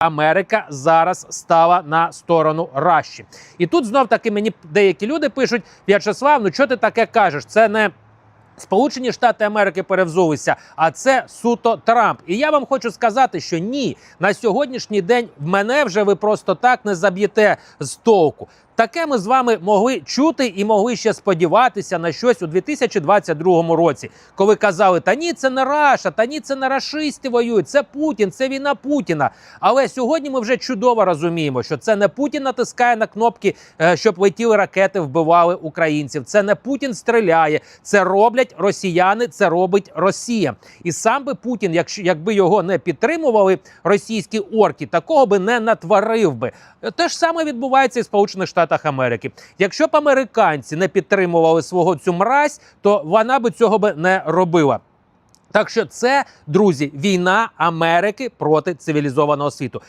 Америка зараз стала на сторону Раші. І тут знов таки мені деякі люди пишуть: В'ячеслав, ну що ти таке кажеш? Це не. Сполучені Штати Америки перевзулися, а це суто Трамп. І я вам хочу сказати, що ні, на сьогоднішній день в мене вже ви просто так не заб'єте з толку. Таке ми з вами могли чути і могли ще сподіватися на щось у 2022 році, коли казали: та ні, це не Раша, та ні, це не рашисти воюють, це Путін, це війна Путіна. Але сьогодні ми вже чудово розуміємо, що це не Путін натискає на кнопки, е, щоб летіли ракети, вбивали українців. Це не Путін стріляє, це роблять росіяни, це робить Росія. І сам би Путін, якщо якби його не підтримували російські орки, такого би не натворив би. Те ж саме відбувається і в Сполучених Штатах Америки. Якщо б американці не підтримували свого цю мразь, то вона би цього би не робила. Так що це, друзі, війна Америки проти цивілізованого світу.